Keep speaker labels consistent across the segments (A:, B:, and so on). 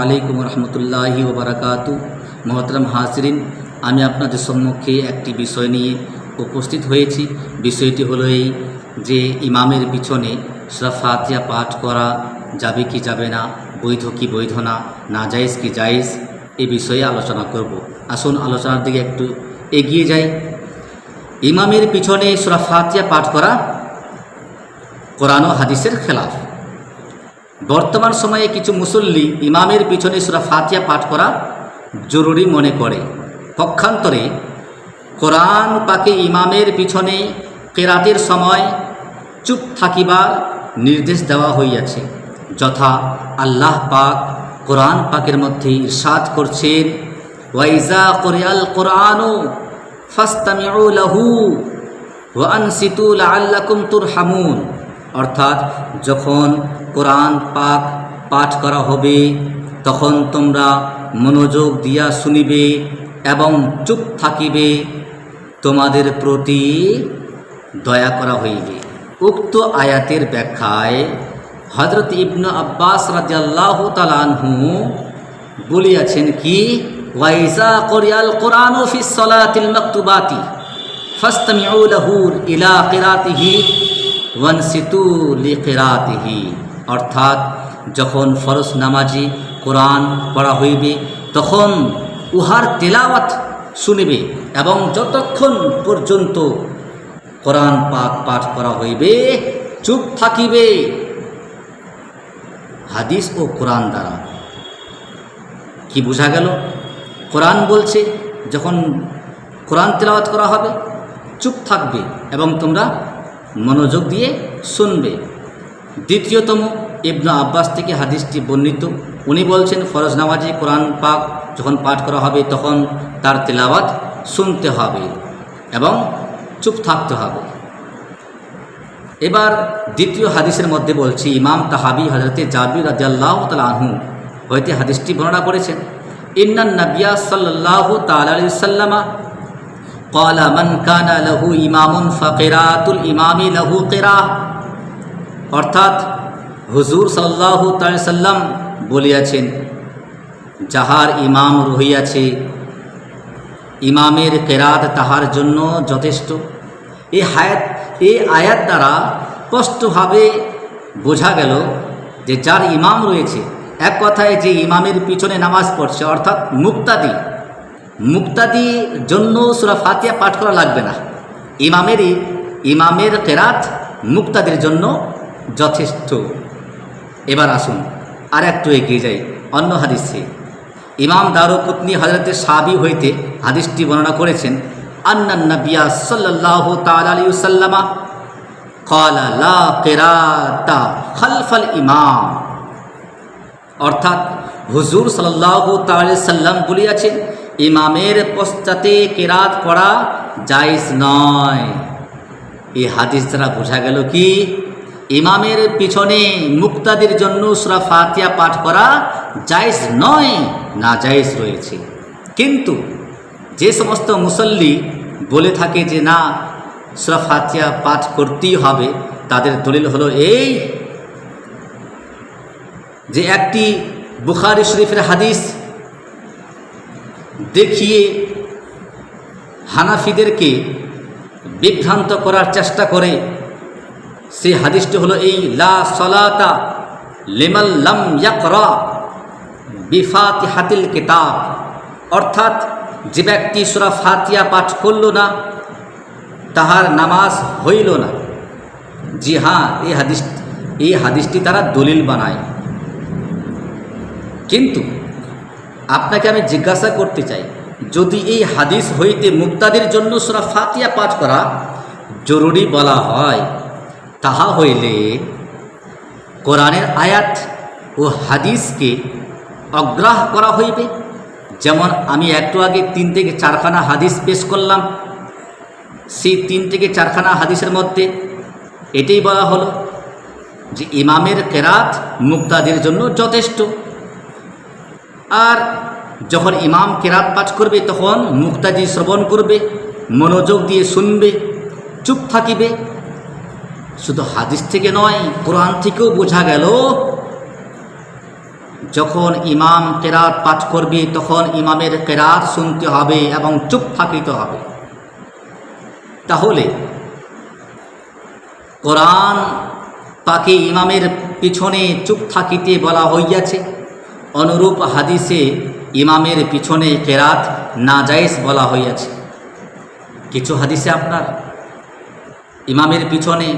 A: আলাইকুম রহমতুল্লাহি ওবরাকাতু মহতরম হাসরিন আমি আপনাদের সম্মুখে একটি বিষয় নিয়ে উপস্থিত হয়েছি। বিষয়টি হলো এই যে ইমামের পিছনে সুরা ফাতিহা পাঠ করা যাবে কি যাবে না, বৈধ কি বৈধ না না জায়েজ কি জায়েজ, এ বিষয়ে আলোচনা করব। আসুন আলোচনার দিকে একটু এগিয়ে যাই। ইমামের পিছনে সুরা ফাতিহা পাঠ করা কোরআন হাদিসের খেলাফ। বর্তমান সময়ে কিছু মুসল্লি ইমামের পিছনে সুরা ফাতিহা পাঠ করা জরুরি মনে করে। পক্ষান্তরে কোরআন পাকে ইমামের পিছনে কেরাতের সময় চুপ থাকিবার নির্দেশ দেওয়া হইয়াছে, যথা আল্লাহ পাক কোরআন পাকের মধ্যে ইরশাদ করছেন, ওয়াইজা কোরিয়াল কোরআনও ফাস্তামিউ লাহু ওয়ানসিতু লাআল্লাকুম তুরহামুন। অর্থাৎ যখন কোরআন পাক পাঠ করা হবে, তখন তোমরা মনোযোগ দিয়া শুনিবে এবং চুপ থাকিবে। তোমাদের প্রতি দয়া করা হইবে। উক্ত আয়াতের ব্যাখ্যায় হজরত ইবনু আব্বাস রাজিয়াল্লাহ তালানহু বলিয়াছেন কি ওয়াইজা কোরিয়াল কোরআন ফিস সলাতিল মাকতুবাতি ফাস্তামিউ লাহু ইলা কিরাতিহি ওয়ানসিতু লিকিরাতিহি, অর্থাৎ যখন ফরজ নামাজি কোরআন পড়া হইবে, তখন উহার তেলাওয়াত শুনিবে এবং যতক্ষণ পর্যন্ত কোরআন পাক পাঠ করা হইবে, চুপ থাকিবে। হাদিস ও কোরআন দ্বারা। কি বোঝা গেল? কোরআন বলছে, যখন কোরআন তেলাওয়াত করা হবে, চুপ থাকবে এবং তোমরা মনোযোগ দিয়ে শুনবে। দ্বিতীয়তম ইবনা আব্বাস থেকে হাদিসটি বর্ণিত। উনি বলছেন, ফরজ নামাজি কোরআন পাক যখন পাঠ করা হবে তখন তার তেলাওয়াত শুনতে হবে এবং চুপ থাকতে হবে। এবার দ্বিতীয় হাদিসের মধ্যে বলছি, ইমাম তাহাবি হজরতে জাবির রাজিয়াল্লাহ তালাহু হইতে হাদিসটি বর্ণনা করেছেন, ইন্নান নবিয়া সাল্লাহ তালি সাল্লামা قال من كان له ইমাম فقراءة الإمام له قراءة অর্থাৎ হুজুর সাল্লাহ সাল্লাম বলিয়াছেন যাহার ইমাম রহিয়াছে ইমামের কেরাত তাহার জন্য যথেষ্ট এই হায়াত এই আয়াত দ্বারা স্পষ্টভাবে বোঝা গেল যে যার ইমাম রয়েছে এক কথায় যে ইমামের পিছনে নামাজ পড়ছে অর্থাৎ মুক্তাদি মুক্তাদির জন্য সুরা ফাতিয়া পাঠ করা লাগবে না। ইমামেরই, ইমামের কেরাত মুক্তাদের জন্য যথেষ্ট। এবার আসুন আর একটু এগিয়ে যাই, অন্য হাদিসে। ইমাম দারুকুতনি হজরতের সাবি হইতে হাদিসটি বর্ণনা করেছেন আন্নান নবিয়া সাল্লাহ তালি সাল্লামা কলা কেরাতা ইমাম। অর্থাৎ হুজুর সাল্লাহ তালি সাল্লাম বলিয়াছেন ইমামের পশ্চাতে কেরাত পড়া জায়জ নয়। এই হাদিস দ্বারা বোঝা গেল কি? ইমামের পিছনে মুক্তাদের জন্য সুরা ফাতিয়া পাঠ করা জায়জ নয়, না জায়জ রয়েছে। কিন্তু যে সমস্ত মুসল্লি বলে থাকে যে না, সুরা ফাতিয়া পাঠ করতেই হবে, তাদের দলিল হলো এই যে একটি বুখারি শরীফের হাদিস দেখিয়ে হানাফিদেরকে বিভ্রান্ত করার চেষ্টা করে, সেই হাদিসটি হলো এই, লা সলাতা লিমাল্লাম ইয়াকরা বিফাতি হাতিল কিতাব। অর্থাৎ যে ব্যক্তি সুরা ফাতিয়া পাঠ করল না, তাহার নামাজ হইল না। জি হ্যাঁ এই হাদিস এই হাদিসটি তারা দলিল বানায়। কিন্তু আপনাকে আমি জিজ্ঞাসা করতে চাই, যদি এই হাদিস হইতে মুক্তাদের জন্য সুরা ফাতিয়া পাঠ করা জরুরি বলা হয়, তাহা হইলে কোরআনের আয়াত ও হাদিসকে অগ্রাহ করা হইবে। যেমন আমি একটু আগে তিন থেকে চারখানা হাদিস পেশ করলাম, সেই তিন থেকে চারখানা হাদিসের মধ্যে এটাই বলা হলো যে ইমামের কেরাত মুক্তাদের জন্য যথেষ্ট। আর যখন ইমাম কেরাত পাঠ করবে, তখন মুক্তাদি শ্রবণ করবে, মনোযোগ দিয়ে শুনবে, চুপ থাকিবে। শুধু হাদিস থেকে নয়, কোরআন থেকেও বোঝা গেল, যখন ইমাম কেরাত পাঠ করবে, তখন ইমামের কেরাত শুনতে হবে এবং চুপ থাকিতে হবে। তাহলে কোরআন পাকে ইমামের পিছনে চুপ থাকিতে বলা হইয়াছে। অনুরূপ হাদিসে ইমামের পিছনে কেরাত নাজাইজ বলা হইয়াছে। কিছু হাদিসে আপনার ইমামের পিছনে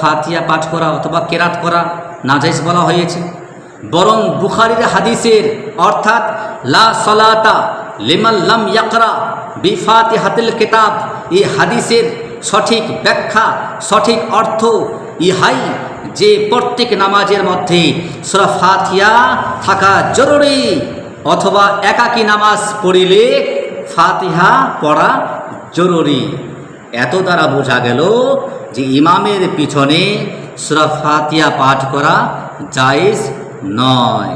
A: ফাতিয়া পাঠ করা অথবা কেরাত করা নাজাইজ বলা হয়েছে। বরং বুখারির হাদিসের অর্থাৎ লা সলাতা লিমাল্লাম ইয়াকরা বিফাতি হাতিল কিতাব এই হাদিসের সঠিক ব্যাখ্যা, সঠিক অর্থ ইহাই যে প্রত্যেক নামাজের মধ্যে সুরা ফাতিয়া থাকা জরুরি, অথবা একাকী নামাজ পড়িলে ফাতিহা পড়া জরুরি। এত দ্বারা বোঝা গেল যে ইমামের পিছনে সুরা ফাতিয়া পাঠ করা জায়েজ নয়।